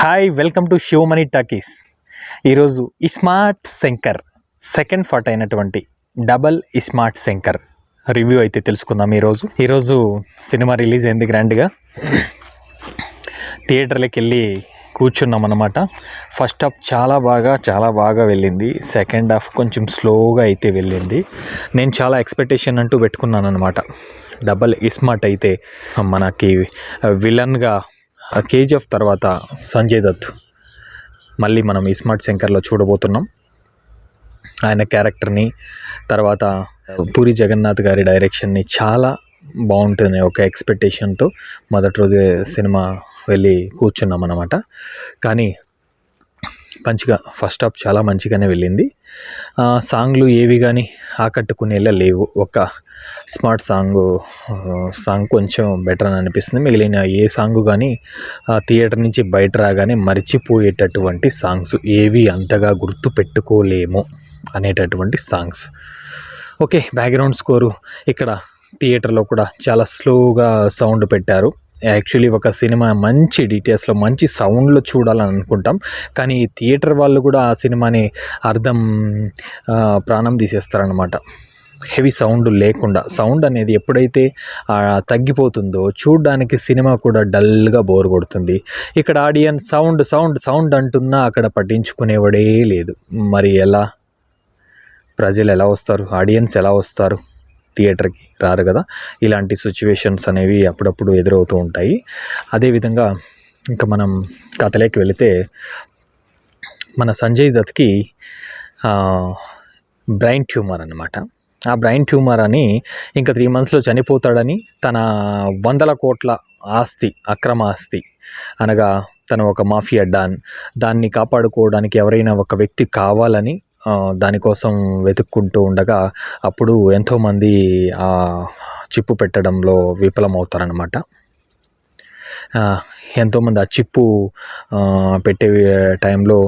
Hi welcome to Shivamani talkies ఈరోజు iSmart Shankar second part అయినటువంటి double iSmart Shankar review అయితే తెలుసుకుందాం ఈరోజు. ఈరోజు సినిమా రిలీజ్ అయింది గ్రాండ్గా థియేటర్లకు వెళ్ళి కూర్చున్నాం అనమాట ఫస్ట్ హాఫ్ చాలా బాగా చాలా బాగా వెళ్ళింది. సెకండ్ హాఫ్ కొంచెం స్లోగా అయితే వెళ్ళింది. నేను చాలా ఎక్స్పెక్టేషన్ అంటూ పెట్టుకున్నాను అనమాట డబల్ ఇస్మార్ట్ అయితే మనకి విలన్గా కేజీఎఫ్ తర్వాత సంజయ్ దత్. మళ్ళీ మనం ఇస్మార్ట్ శంకర్లో చూడబోతున్నాం. ఆయన క్యారెక్టర్ని తర్వాత పూరి జగన్నాథ్ గారి డైరెక్షన్ని చాలా బాగుంటుంది ఒక ఎక్స్పెక్టేషన్తో. మొదటి రోజే సినిమా వెళ్ళి కూర్చున్నాం అన్నమాట. కానీ మంచిగా ఫస్ట్ హాఫ్ చాలా మంచిగానే వెళ్ళింది. సాంగ్లు ఏవి కానీ ఆకట్టుకునేలా లేవు. ఒక స్మార్ట్ సాంగ్ సాంగ్ కొంచెం బెటర్ అని అనిపిస్తుంది. మిగిలిన ఏ సాంగ్ కానీ ఆ థియేటర్ నుంచి బయట రాగానే మర్చిపోయేటటువంటి సాంగ్స్. ఏవి అంతగా గుర్తు పెట్టుకోలేము అనేటటువంటి సాంగ్స్. ఓకే బ్యాక్గ్రౌండ్ స్కోరు ఇక్కడ థియేటర్లో కూడా చాలా స్లోగా సౌండ్ పెట్టారు. యాక్చువల్లీ ఒక సినిమా మంచి డీటెయిల్స్లో మంచి సౌండ్లో చూడాలని అనుకుంటాం కానీ ఈ థియేటర్ వాళ్ళు కూడా ఆ సినిమాని అర్థం ప్రాణం తీసేస్తారనమాట హెవీ సౌండ్ లేకుండా. సౌండ్ అనేది ఎప్పుడైతే తగ్గిపోతుందో చూడడానికి సినిమా కూడా డల్గా బోర్ కొడుతుంది. ఇక్కడ ఆడియన్స్ సౌండ్ సౌండ్ సౌండ్ అంటున్నా అక్కడ పట్టించుకునేవాడే లేదు. మరి ఎలా? ప్రజలు ఎలా వస్తారు? ఆడియన్స్ ఎలా వస్తారు? థియేటర్కి రారు కదా. ఇలాంటి సిచ్యువేషన్స్ అనేవి అప్పుడప్పుడు ఎదురవుతూ ఉంటాయి. అదేవిధంగా ఇంకా మనం కథలోకి వెళితే మన సంజయ్ దత్కి బ్రెయిన్ ట్యూమర్ అనమాట ఆ బ్రెయిన్ ట్యూమర్ అని ఇంకా త్రీ మంత్స్లో చనిపోతాడని తన వందల కోట్ల ఆస్తి అక్రమ ఆస్తి అనగా తను ఒక మాఫియా డాన్. దాన్ని కాపాడుకోవడానికి ఎవరైనా ఒక వ్యక్తి కావాలని దానికోసం వెతుక్కుంటూ ఉండగా అప్పుడు ఎంతోమంది ఆ చిప్పు పెట్టడంలో విఫలమవుతారనమాట ఎంతోమంది ఆ చిప్పు పెట్టే టైంలో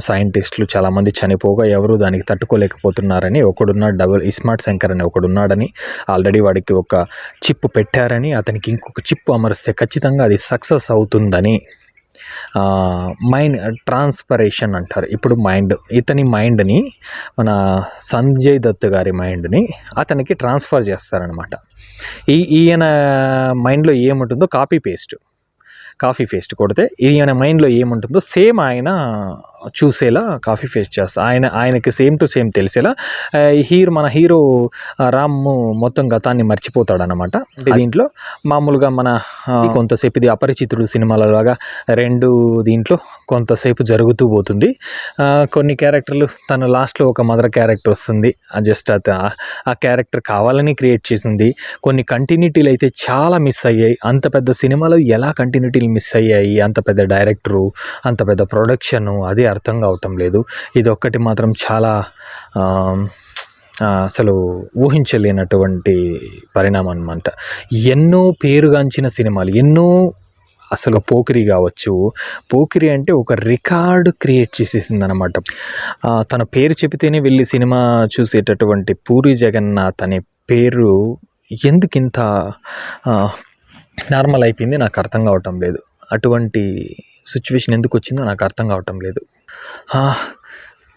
సైంటిస్టులు చాలామంది చనిపోగా ఎవరు దానికి తట్టుకోలేకపోతున్నారని ఒకడున్నాడు డబుల్ ఇస్మార్ట్ శంకర్ అని ఒకడున్నాడని ఆల్రెడీ వాడికి ఒక చిప్పు పెట్టారని అతనికి ఇంకొక చిప్పు అమరిస్తే ఖచ్చితంగా అది సక్సెస్ అవుతుందని మైండ్ ట్రాన్స్పరేషన్ uh, అంటారు. ఇప్పుడు మైండ్ ఇతని మైండ్ని మన సంజయ్ దత్ గారి మైండ్ని అతనికి ట్రాన్స్ఫర్ చేస్తారనమాట ఈ ఈయన మైండ్లో ఏముంటుందో కాపీ పేస్ట్ కాఫీ పేస్ట్ కొడితే ఈయన మైండ్లో ఏముంటుందో సేమ్ ఆయన చూసేలా కాఫీ పేస్ట్ చేస్తారు ఆయన ఆయనకి సేమ్ టు సేమ్ తెలిసేలా హీరో మన హీరో రామ్ మొత్తం గతాన్ని మర్చిపోతాడనమాట దీంట్లో మామూలుగా మన కొంతసేపు ఇది అపరిచితుడు సినిమాలలాగా రెండు దీంట్లో కొంతసేపు జరుగుతూ పోతుంది. కొన్ని క్యారెక్టర్లు తను లాస్ట్లో ఒక మదర్ క్యారెక్టర్ వస్తుంది. జస్ట్ ఆ క్యారెక్టర్ కావాలని క్రియేట్ చేసింది. కొన్ని కంటిన్యూటీలు అయితే చాలా మిస్ అయ్యాయి. అంత పెద్ద సినిమాలో ఎలా కంటిన్యూటీలు మిస్ అయ్యాయి? అంత పెద్ద డైరెక్టరు అంత పెద్ద ప్రొడక్షను అది అర్థం కావటం లేదు. ఇది ఒక్కటి మాత్రం చాలా అసలు ఊహించలేనటువంటి పరిణామం అనమాట ఎన్నో పేరుగాంచిన సినిమాలు ఎన్నో అసలు పోకిరి కావచ్చు. పోకిరి అంటే ఒక రికార్డు క్రియేట్ చేసేసింది అనమాట తన పేరు చెబితేనే వెళ్ళి సినిమా చూసేటటువంటి పూరి జగన్నాథ్ అనే పేరు ఎందుకింత నార్మల్ అయిపోయింది నాకు అర్థం కావటం లేదు. అటువంటి సిచ్యువేషన్ ఎందుకు వచ్చిందో నాకు అర్థం కావటం లేదు.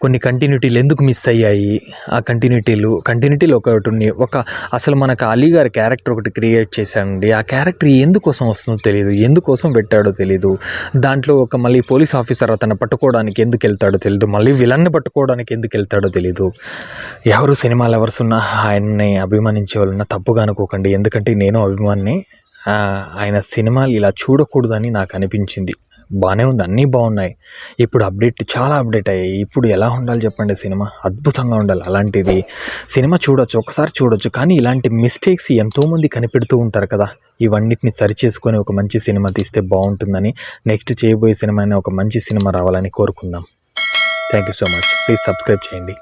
కొన్ని కంటిన్యూటీలు ఎందుకు మిస్ అయ్యాయి? ఆ కంటిన్యూటీలు కంటిన్యూటీలు ఒకటి ఉన్నాయి. ఒక అసలు మనకు అలీ గారి క్యారెక్టర్ ఒకటి క్రియేట్ చేశానండి ఆ క్యారెక్టర్ ఎందుకోసం వస్తుందో తెలియదు ఎందుకోసం పెట్టాడో తెలియదు దాంట్లో ఒక మళ్ళీ పోలీస్ ఆఫీసర్ అతను పట్టుకోవడానికి ఎందుకు వెళ్తాడో తెలియదు మళ్ళీ విలన్ని పట్టుకోవడానికి ఎందుకు వెళ్తాడో తెలియదు ఎవరు సినిమా లవర్స్ ఉన్నా ఆయన్ని అభిమానించే వాళ్ళున్నా తప్పుగా అనుకోకండి. ఎందుకంటే నేను అభిమాని ఆయన సినిమాలు ఇలా చూడకూడదని నాకు అనిపించింది. బాగానే ఉంది అన్నీ బాగున్నాయి. ఇప్పుడు అప్డేట్ చాలా అప్డేట్ అయ్యాయి. ఇప్పుడు ఎలా ఉండాలి చెప్పండి సినిమా? అద్భుతంగా ఉండాలి అలాంటిది. సినిమా చూడొచ్చు ఒకసారి చూడొచ్చు కానీ ఇలాంటి మిస్టేక్స్ ఎంతోమంది కనిపెడుతూ ఉంటారు కదా. ఇవన్నిటిని సరిచేసుకొని ఒక మంచి సినిమా తీస్తే బాగుంటుందని నెక్స్ట్ చేయబోయే సినిమా ఒక మంచి సినిమా రావాలని కోరుకుందాం. Thank you so much please subscribe చేయండి.